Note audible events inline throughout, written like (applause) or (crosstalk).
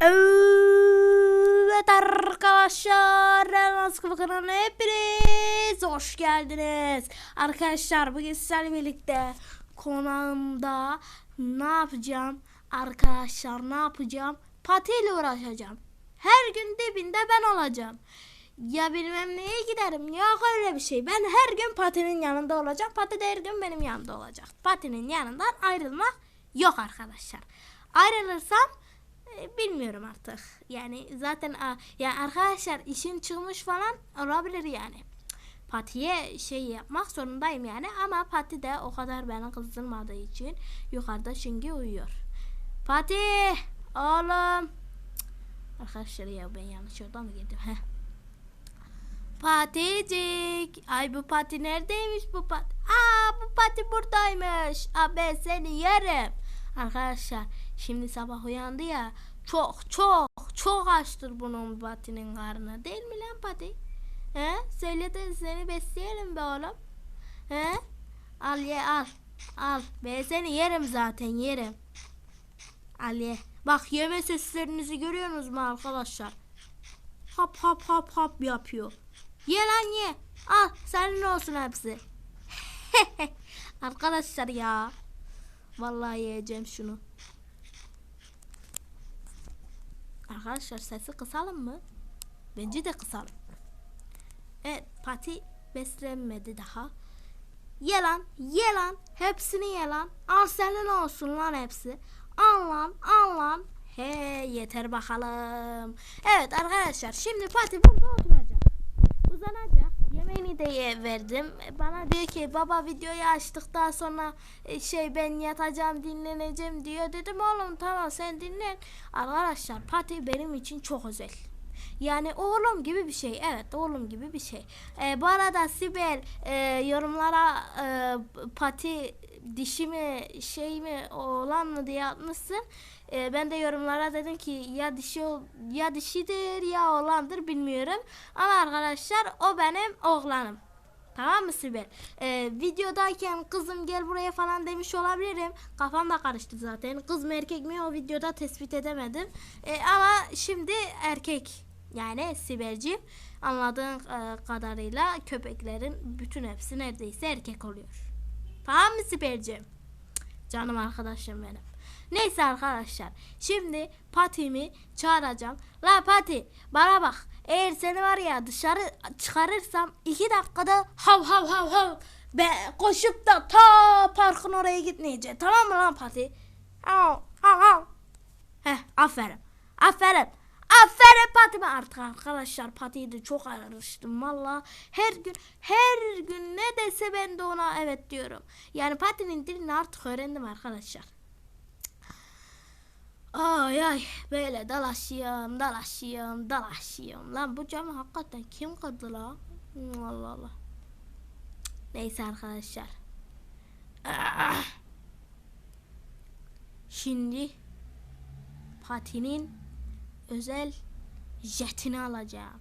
Evet arkadaşlar Elmas kanalına hepiniz hoş geldiniz. Arkadaşlar bugün sizlerle birlikte konağımda ne yapacağım? Arkadaşlar ne yapacağım? Patiyle uğraşacağım. Her gün dibinde ben olacağım. Ya bilmem neye giderim. Yok öyle bir şey. Ben her gün Pati'nin yanında olacağım. Pati de her gün benim yanımda olacak. Pati'nin yanından ayrılmak yok arkadaşlar. Ayrılırsam bilmiyorum artık. Yani zaten ya arkadaşlar işim çıkmış falan olabilir yani. Patiye şey yapmak zorundayım yani ama Pati de o kadar beni kızdırmadığı için yukarıda şimdi uyuyor. Pati oğlum. Arkadaşlar ya ben yanlış yolda mı girdim? Paticik. Ay bu pati neredeymiş bu pati? Aa bu pati buradaymış. Aa ben seni yerim. Arkadaşlar şimdi sabah uyandı ya. Çok çok çok açtır bunun patinin karnı. Değil mi lan pati? He? Söyle de seni besleyelim be oğlum. He? Al ye al. Al. Ben seni yerim zaten yerim. Al ye. Bak yeme seslerinizi görüyorsunuz mu arkadaşlar? Hap hap hap hap yapıyor. Ye lan ye. Al senin olsun hepsi. (laughs) Arkadaşlar ya. Vallahi yiyeceğim şunu. Arkadaşlar sesi kısalım mı? Bence de kısalım. Evet pati beslenmedi daha. Ye lan ye lan. Hepsini ye lan. Al senin olsun lan hepsi. Al lan al lan. He yeter bakalım. Evet arkadaşlar şimdi pati burada oturacak. Uzanacak. Yemeğini de ye- verdim. Bana diyor ki baba videoyu açtıktan sonra e, şey ben yatacağım dinleneceğim diyor. Dedim oğlum tamam sen dinlen. Arkadaşlar pati benim için çok özel. Yani oğlum gibi bir şey. Evet oğlum gibi bir şey. E, bu arada Sibel e, yorumlara e, pati dişi mi şey mi oğlan mı diye atmışsın. E, ben de yorumlara dedim ki ya dişi ya dişidir ya oğlandır bilmiyorum. Ama arkadaşlar o benim oğlanım. Tamam mı Sibel? Ee, videodayken kızım gel buraya falan demiş olabilirim. Kafam da karıştı zaten. Kız mı erkek mi o videoda tespit edemedim. Ee, ama şimdi erkek. Yani Sibel'ciğim anladığın e, kadarıyla köpeklerin bütün hepsi neredeyse erkek oluyor. Tamam mı Sibel'ciğim? Canım arkadaşım benim. Neyse arkadaşlar. Şimdi Pati'mi çağıracağım. La Pati bana bak. Eğer seni var ya dışarı çıkarırsam iki dakikada hav hav hav hav be koşup da ta parkın oraya gitmeyecek. Tamam mı lan Pati? Hav hav hav. Heh aferin. Aferin. Aferin Pati'me artık arkadaşlar Pati'yi de çok araştım valla. Her gün her gün ne dese ben de ona evet diyorum. Yani Pati'nin dilini artık öğrendim arkadaşlar. Ay ay böyle dalaşıyorum dalaşıyorum dalaşıyorum. Lan bu camı hakikaten kim kırdı la? Allah Allah. Neyse arkadaşlar. Ah. Şimdi Pati'nin özel jetini alacağım.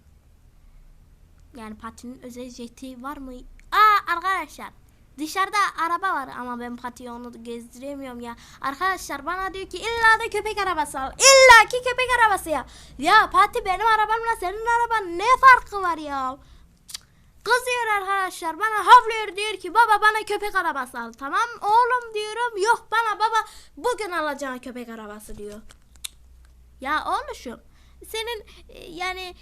Yani Pati'nin özel jeti var mı? Aa arkadaşlar dışarıda araba var ama ben Pati'yi onu gezdiremiyorum ya. Arkadaşlar bana diyor ki illa da köpek arabası al. İlla ki köpek arabası ya. Ya Pati benim arabamla senin araban ne farkı var ya? Kızıyor arkadaşlar bana havlıyor diyor ki baba bana köpek arabası al tamam oğlum diyorum yok bana baba bugün alacağın köpek arabası diyor. Ya oğluşum senin e, yani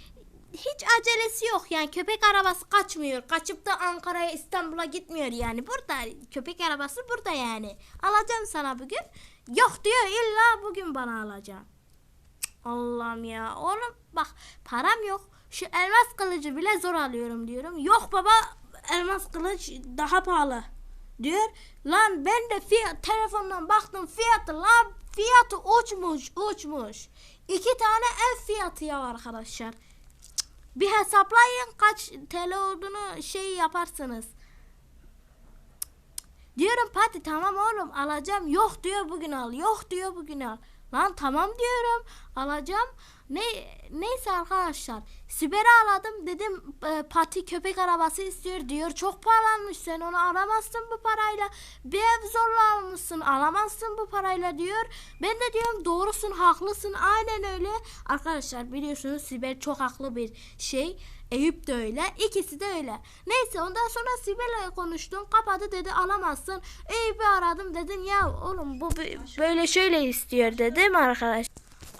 hiç acelesi yok yani köpek arabası kaçmıyor. Kaçıp da Ankara'ya İstanbul'a gitmiyor yani. Burada köpek arabası burada yani. Alacağım sana bugün. Yok diyor illa bugün bana alacaksın. Cık, Allah'ım ya. Oğlum bak param yok. Şu elmas kılıcı bile zor alıyorum diyorum. Yok baba elmas kılıç daha pahalı diyor. Lan ben de fiyat telefondan baktım fiyatı lan fiyatı uçmuş uçmuş. İki tane ev fiyatı ya arkadaşlar. Bir hesaplayın kaç TL olduğunu şey yaparsınız. Diyorum Pati tamam oğlum alacağım. Yok diyor bugün al. Yok diyor bugün al. Lan tamam diyorum. Alacağım. Ne neyse arkadaşlar. Siber'i aradım dedim e, Pati köpek arabası istiyor diyor. Çok pahalanmış sen onu alamazsın bu parayla. Bir ev zorla almışsın alamazsın bu parayla diyor. Ben de diyorum doğrusun haklısın aynen öyle. Arkadaşlar biliyorsunuz Siber çok haklı bir şey. Eyüp de öyle. ikisi de öyle. Neyse ondan sonra Sibel'le konuştum. Kapadı dedi alamazsın. Eyüp'ü aradım dedim ya oğlum bu bö- böyle şöyle istiyor dedim arkadaş.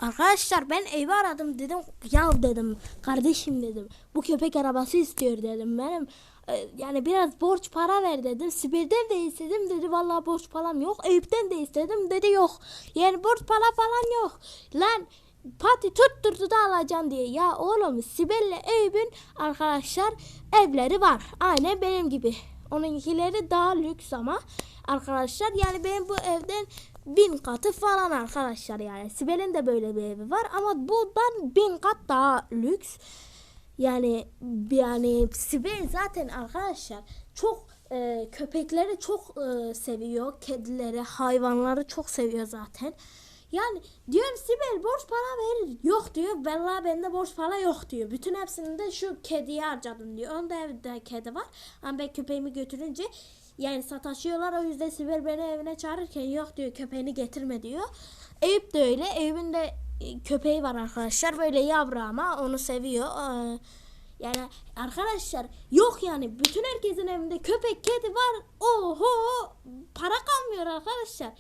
Arkadaşlar ben evi aradım dedim ya dedim kardeşim dedim bu köpek arabası istiyor dedim benim e, yani biraz borç para ver dedim Sibir'den de istedim dedi vallahi borç param yok Eyüp'ten de istedim dedi yok yani borç para falan yok lan Pati tutturdu da alacaksın diye ya oğlum Sibel'le Eyüp'ün arkadaşlar evleri var aynen benim gibi onunkileri daha lüks ama arkadaşlar yani benim bu evden bin katı falan arkadaşlar yani. Sibel'in de böyle bir evi var ama bundan bin kat daha lüks. Yani yani Sibel zaten arkadaşlar çok e, köpekleri çok e, seviyor. Kedileri, hayvanları çok seviyor zaten. Yani diyorum Sibel borç para verir. Yok diyor. Vallahi bende borç para yok diyor. Bütün hepsini de şu kediye harcadım diyor. Onda evde kedi var. Ama ben köpeğimi götürünce yani sataşıyorlar o yüzden Sibel beni evine çağırırken yok diyor köpeğini getirme diyor. Eyüp de öyle. Eyüp'ün de e, köpeği var arkadaşlar. Böyle yavru ama onu seviyor. Ee, yani arkadaşlar yok yani bütün herkesin evinde köpek kedi var. Oho para kalmıyor arkadaşlar.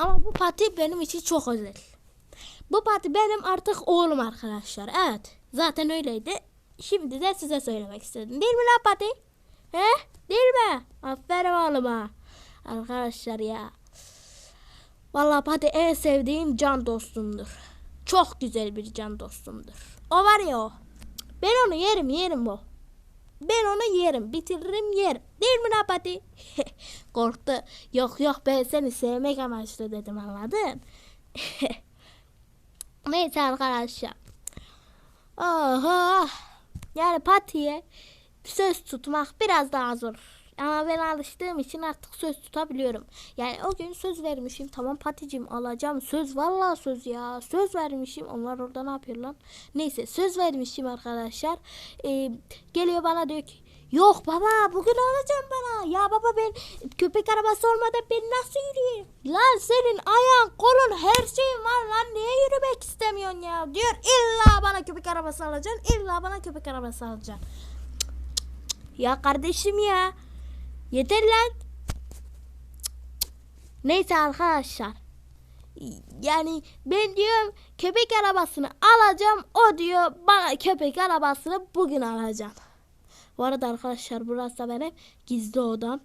Ama bu pati benim için çok özel. Bu pati benim artık oğlum arkadaşlar. Evet. Zaten öyleydi. Şimdi de size söylemek istedim. Değil mi lan pati? He? Değil mi? Aferin oğluma. Arkadaşlar ya. Vallahi pati en sevdiğim can dostumdur. Çok güzel bir can dostumdur. O var ya o. Ben onu yerim yerim o. Ben onu yerim. Bitiririm yerim. Değil mi lan pati? (laughs) Korktu. Yok yok ben seni sevmek amaçlı dedim anladın? (laughs) Neyse arkadaşlar. Oha. Yani patiye söz tutmak biraz daha zor. Ama ben alıştığım için artık söz tutabiliyorum. Yani o gün söz vermişim. Tamam paticim alacağım. Söz vallahi söz ya. Söz vermişim. Onlar orada ne yapıyor lan? Neyse söz vermişim arkadaşlar. Ee, geliyor bana diyor ki Yok baba bugün alacağım bana. Ya baba ben köpek arabası olmadan ben nasıl yürüyeyim? Lan senin ayağın kolun her şeyin var lan. Niye yürümek istemiyorsun ya? Diyor illa bana köpek arabası alacaksın. illa bana köpek arabası alacaksın. Ya kardeşim ya. Yeter lan. Neyse arkadaşlar. Yani ben diyorum köpek arabasını alacağım. O diyor bana köpek arabasını bugün alacağım. Bu arada arkadaşlar burası da benim gizli odam.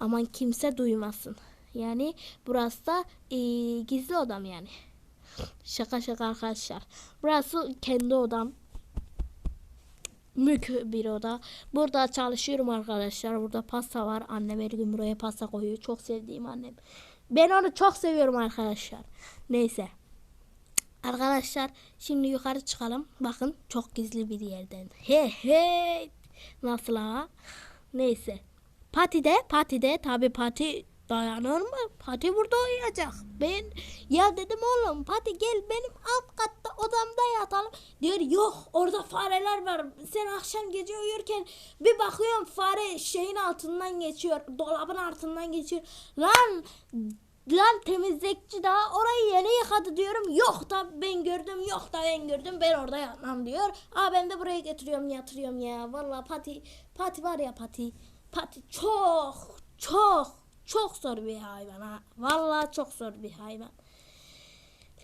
Aman kimse duymasın. Yani burası da e, gizli odam yani. Şaka şaka arkadaşlar. Burası kendi odam mük bir oda. Burada çalışıyorum arkadaşlar. Burada pasta var. Annem her gün buraya pasta koyuyor. Çok sevdiğim annem. Ben onu çok seviyorum arkadaşlar. Neyse. Arkadaşlar şimdi yukarı çıkalım. Bakın çok gizli bir yerden. He he. Nasıl ha? Neyse. Patide, patide tabi pati dayanır mı? Pati burada uyuyacak. Ben ya dedim oğlum Pati gel benim alt katta odamda yatalım. Diyor yok orada fareler var. Sen akşam gece uyurken bir bakıyorum fare şeyin altından geçiyor. Dolabın altından geçiyor. Lan Lan temizlikçi daha orayı yeni yıkadı diyorum. Yok da ben gördüm yok da ben gördüm ben orada yatmam diyor. Aa ben de buraya getiriyorum yatırıyorum ya. Vallahi pati pati var ya pati. Pati çok çok çok zor bir hayvan ha. Vallahi çok zor bir hayvan.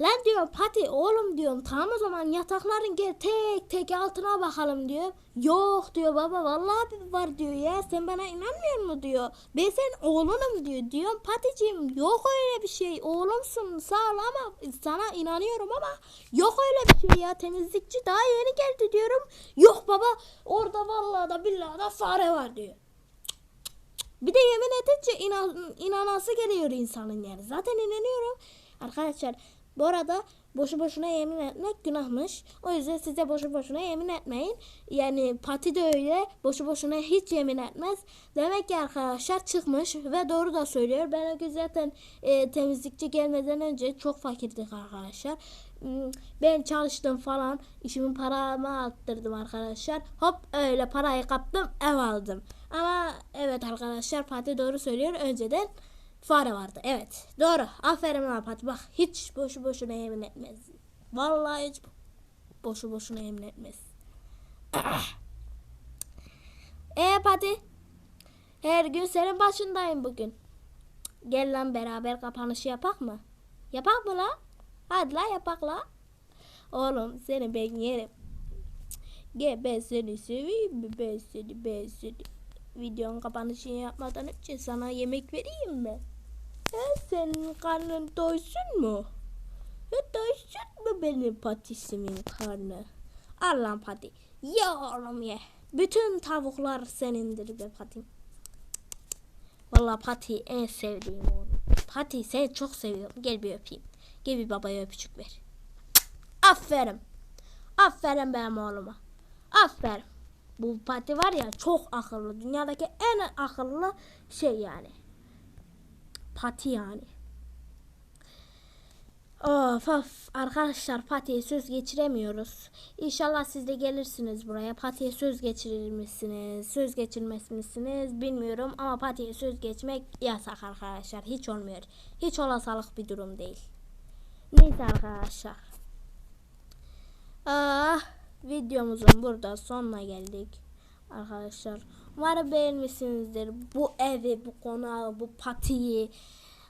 Lan diyor Pati oğlum diyorum tamam o zaman yatakların gel tek tek altına bakalım diyor. Yok diyor baba vallahi var diyor ya sen bana inanmıyor mu diyor. Ben sen oğlunum diyor. Diyorum Paticim yok öyle bir şey oğlumsun sağ ol ama sana inanıyorum ama yok öyle bir şey ya temizlikçi daha yeni geldi diyorum. Yok baba orada vallahi da billahi da fare var diyor. Bir de yemin edince inan, inanası geliyor insanın yani. Zaten inanıyorum. Arkadaşlar bu arada boşu boşuna yemin etmek günahmış. O yüzden size boşu boşuna yemin etmeyin. Yani Pati de öyle boşu boşuna hiç yemin etmez. Demek ki arkadaşlar çıkmış ve doğru da söylüyor. Ben o zaten e, temizlikçi gelmeden önce çok fakirdik arkadaşlar. Hmm, Ben çalıştım falan. işimin paramı arttırdım arkadaşlar. Hop öyle parayı kaptım ev aldım. Ama evet arkadaşlar Fatih doğru söylüyor. Önceden fare vardı. Evet doğru. Aferin lan Fatih. Bak hiç boşu boşuna yemin etmez. Vallahi hiç boşu boşuna yemin etmez. (clears throat) Ee Fatih. Her gün senin başındayım bugün. Gel lan beraber kapanışı yapak mı? Yapak mı la? Hadi la yapak la. Oğlum seni ben yerim. Gel ben seni seveyim mi? Ben seni ben seni. Videonun kapanışını yapmadan önce sana yemek vereyim mi? He, senin karnın doysun mu? Ya doysun mu benim patisimin karnı? Al lan pati. Ye oğlum ye. Bütün tavuklar senindir be patim. Vallahi Pati en sevdiğim oğlum. Pati seni çok seviyorum. Gel bir öpeyim. Gel bir babaya öpücük ver. Aferin. Aferin benim oğluma. Aferin. Bu Pati var ya çok akıllı. Dünyadaki en akıllı şey yani. Pati yani. Of of arkadaşlar Pati'ye söz geçiremiyoruz. İnşallah siz de gelirsiniz buraya. Pati'ye söz geçirir misiniz? Söz geçirmez misiniz? Bilmiyorum ama Pati'ye söz geçmek yasak arkadaşlar. Hiç olmuyor. Hiç olasılık bir durum değil. Neyse arkadaşlar. Ah, videomuzun burada sonuna geldik. Arkadaşlar umarım beğenmişsinizdir. Bu evi, bu konağı, bu patiyi.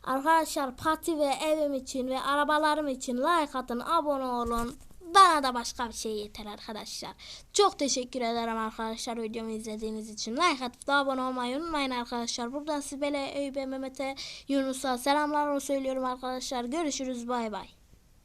Arkadaşlar pati ve evim için ve arabalarım için like atın, abone olun. Bana da başka bir şey yeter arkadaşlar. Çok teşekkür ederim arkadaşlar videomu izlediğiniz için. Like atıp da abone olmayı unutmayın arkadaşlar. Buradan Sibel'e, Eyüp'e, Mehmet'e, Yunus'a selamlarımı söylüyorum arkadaşlar. Görüşürüz bay bay.